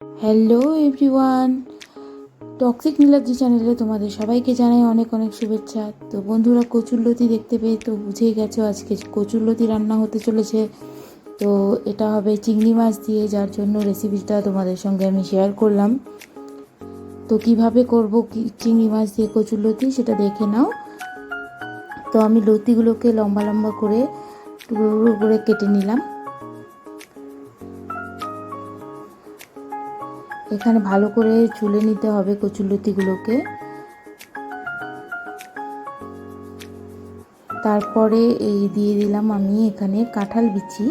Hello everyone toxic Niladri চ্যানেলে তোমাদের সবাইকে জানাই অনেক অনেক শুভেচ্ছা। তো বন্ধুরা কচুরলতি দেখতে পেয়ে তো বুঝেই গেছো আজকে কচুরলতি রান্না হতে চলেছে। তো এটা হবে চিংড়ি মাছ দিয়ে, যার জন্য রেসিপিটা তোমাদের সঙ্গে আমি শেয়ার করলাম। তো কীভাবে করব কি চিংড়ি মাছ দিয়ে কচুরলতি সেটা দেখে নাও। তো আমি লতিগুলোকে লম্বা লম্বা করে টুকরো করে কেটে নিলাম। এখানে ভালো করে চুলে নিতে হবে কচুরলতিগুলোকে তারপরে এই দিয়ে দিলাম আমি এখানে কাঁঠাল বিচি।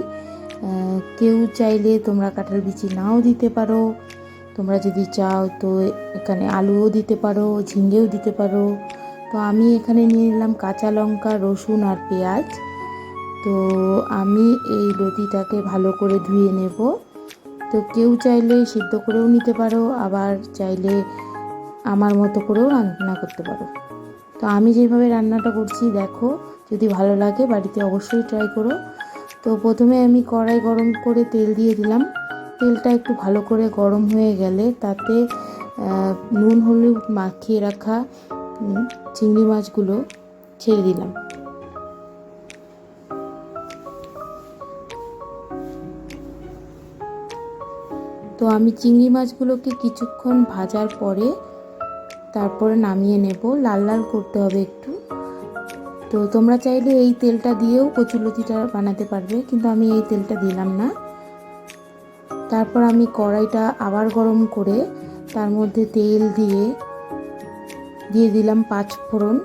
কেউ চাইলে তোমরা কাঁঠাল বিচি নাও দিতে পারো। তোমরা যদি চাও তো এখানে আলুও দিতে পারো, ঝিঙ্গেও দিতে পারো। তো আমি এখানে নিয়ে নিলাম কাঁচা লঙ্কা, রসুন আর পেঁয়াজ। তো আমি এই লতিটাকে ভালো করে ধুয়ে নেব। তো কেউ চাইলে সিদ্ধ করেও নিতে পারো, আবার চাইলে আমার মতো করেও রান্না করতে পারো। তো আমি যেভাবে রান্নাটা করছি, দেখো, যদি ভালো লাগে বাড়িতে অবশ্যই ট্রাই করো। তো প্রথমে আমি কড়াই গরম করে তেল দিয়ে দিলাম। তেলটা একটু ভালো করে গরম হয়ে গেলে তাতে নুন, হলুদ মাখিয়ে রাখা চিংড়ি মাছগুলো ছেড়ে দিলাম। তো আমি চিংড়ি মাছগুলোকে কিছুক্ষণ ভাজার পরে তারপরে নামিয়ে নেব। লাল লাল করতে হবে একটু। তো তোমরা চাইলে এই তেলটা দিয়েও কচুলতিটা বানাতে পারবে, কিন্তু আমি এই তেলটা দিলাম না। তারপর আমি কড়াইটা আবার গরম করে তার মধ্যে তেল দিয়ে দিয়ে দিলাম পাঁচ ফোড়ন।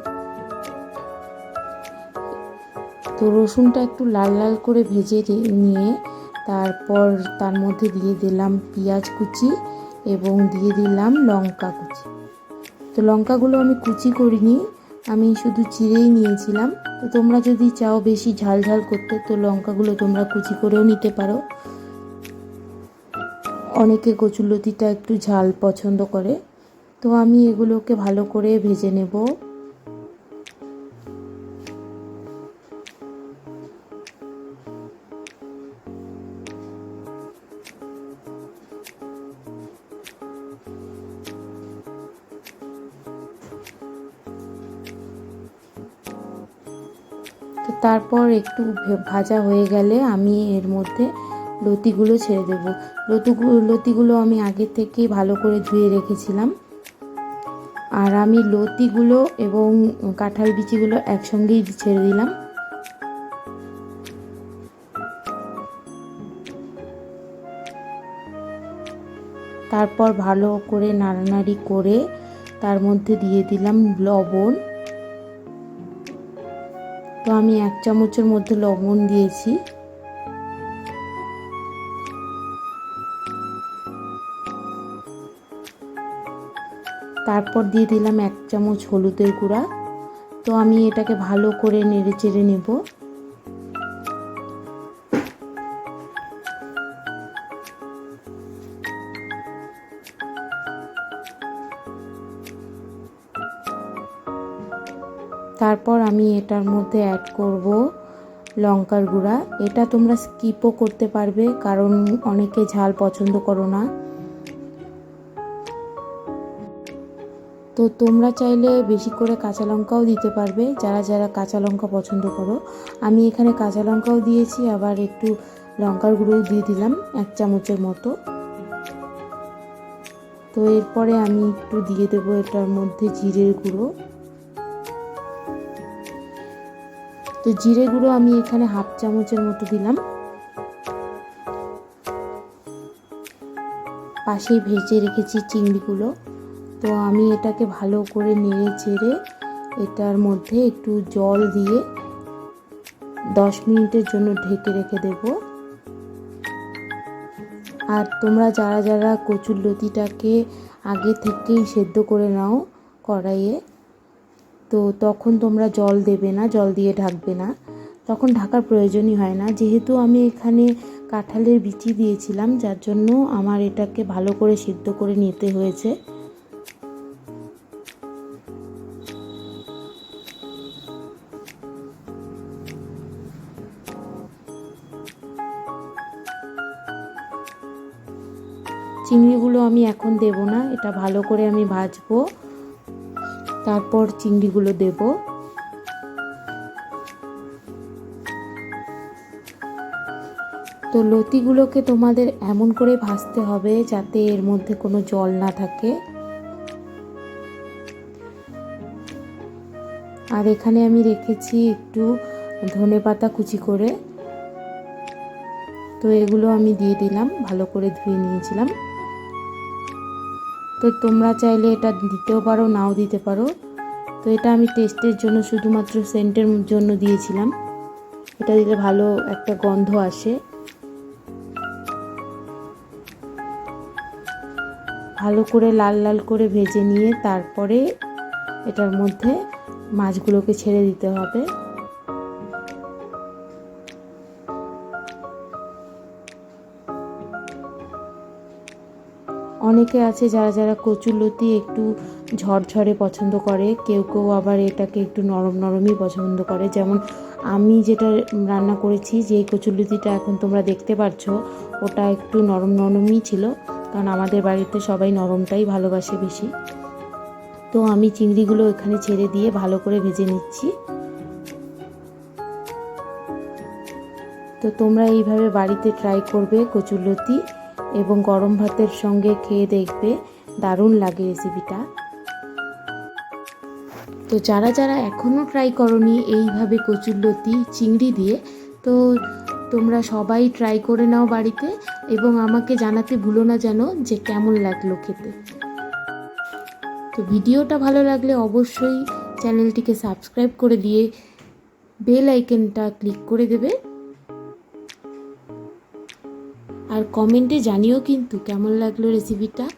তো রসুনটা একটু লাল লাল করে ভেজে নিয়ে তারপর তার মধ্যে দিয়ে দিলাম পেঁয়াজ কুচি এবং দিয়ে দিলাম লঙ্কা কুচি। তো লঙ্কাগুলো আমি কুচি করিনি, আমি শুধু চিড়েই নিয়েছিলাম। তো তোমরা যদি চাও বেশি ঝাল ঝাল করতে, তো লঙ্কাগুলো তোমরা কুচি করেও নিতে পারো। অনেকে কচুলতিটা একটু ঝাল পছন্দ করে। তো আমি এগুলোকে ভালো করে ভেজে নেব। তো তারপর একটু ভাজা হয়ে গেলে আমি এর মধ্যে লতিগুলো ছেড়ে দেব। লতিগুলো লতিগুলো আমি আগে থেকেই ভালো করে ধুয়ে রেখেছিলাম। আর আমি লতিগুলো এবং কাঁঠাল বিচিগুলো একসঙ্গেই ছেড়ে দিলাম। তারপর ভালো করে নাড়ানাড়ি করে তার মধ্যে দিয়ে দিলাম লবণ। আমি এক চামচের মধ্যে লবণ দিয়েছি। তারপর দিয়ে দিলাম এক চামচ হলুদের গুঁড়া। তো আমি এটাকে ভালো করে নেড়ে চেড়ে নেব। তারপর আমি এটার মধ্যে অ্যাড করব লঙ্কার গুঁড়া। এটা তোমরা স্কিপও করতে পারবে, কারণ অনেকে ঝাল পছন্দ করো না। তো তোমরা চাইলে বেশি করে কাঁচা লঙ্কাও দিতে পারবে, যারা যারা কাঁচা লঙ্কা পছন্দ করো। আমি এখানে কাঁচা লঙ্কাও দিয়েছি, আবার একটু লঙ্কার গুঁড়োও দিয়ে দিলাম, এক চামচের মতো। তো এরপরে আমি একটু দিয়ে দেবো এটার মধ্যে জিরের গুঁড়ো। তো জিরে গুঁড়ো আমি এখানে হাফ চামচের মতো দিলাম। পাশেই ভেজে রেখেছি চিংড়িগুলো। তো আমি এটাকে ভালো করে নেড়ে চেড়ে এটার মধ্যে একটু জল দিয়ে দশ মিনিটের জন্য ঢেকে রেখে দেব। আর তোমরা যারা যারা কচুর লতিটাকে আগে থেকেই সেদ্ধ করে নাও কড়াইয়ে তো তখন তোমরা জল দেবে না, জল দিয়ে ঢাকবে না। তখন ঢাকার প্রয়োজনই হয় না। যেহেতু আমি এখানে কাঁঠালের বিচি দিয়েছিলাম, যার জন্য আমার এটাকে ভালো করে সিদ্ধ করে নিতে হয়েছে। চিংড়িগুলো আমি এখন দেব না, এটা ভালো করে আমি ভাজবো। তারপর চিংড়িগুলো দেব। তো লতিগুলোকে তোমাদের এমন করে ভাজতে হবে যাতে এর মধ্যে কোনো জল না থাকে। আর এখানে আমি রেখেছি একটু ধনে পাতা কুচি করে। তো এগুলো আমি দিয়ে দিলাম, ভালো করে ধুয়ে নিয়েছিলাম। তো তোমরা চাইলে এটা দিতেও পারো, নাও দিতে পারো। তো এটা আমি টেস্টের জন্য শুধুমাত্র সেন্টের জন্য দিয়েছিলাম। এটা দিলে ভালো একটা গন্ধ আসে। ভালো করে লাল লাল করে ভেজে নিয়ে তারপরে এটার মধ্যে মাছগুলোকে ছেড়ে দিতে হবে। অনেকে আছে যারা যারা কচুরলতি একটু ঝরঝরে পছন্দ করে, কেউ কেউ আবার এটাকে একটু নরম নরমই পছন্দ করে। যেমন আমি যেটা রান্না করেছি, যে কচুরলতিটা এখন তোমরা দেখতে পাচ্ছ ওটা একটু নরম নরমই ছিল, কারণ আমাদের বাড়িতে সবাই নরমটাই ভালোবাসে বেশি। তো আমি চিংড়িগুলো এখানে ছেড়ে দিয়ে ভালো করে ভেজে নিচ্ছি। তো তোমরা এইভাবে বাড়িতে ট্রাই করবে কচুরলতি এবং গরম ভাতের সঙ্গে খেয়ে দেখবে দারুণ লাগে রেসিপিটা তো যারা যারা এখনও ট্রাই করনি, এইভাবে কচুরলতি চিংড়ি দিয়ে, তো তোমরা সবাই ট্রাই করে নাও বাড়িতে এবং আমাকে জানাতে ভুলো না যেন যে কেমন লাগল খেতে। তো ভিডিওটা ভালো লাগলে অবশ্যই চ্যানেলটিকে সাবস্ক্রাইব করে দিয়ে বেল আইকনটা ক্লিক করে দেবে। কমেন্টে জানিও কিন্তু কেমন লাগল রেসিপিটা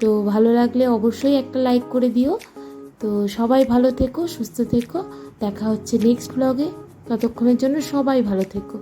তো ভালো লাগলে অবশ্যই একটা লাইক করে দিও। তো সবাই ভালো থেকো, সুস্থ থেকো। দেখা হচ্ছে নেক্সট ব্লগে ততক্ষণের জন্য সবাই ভালো থেকো।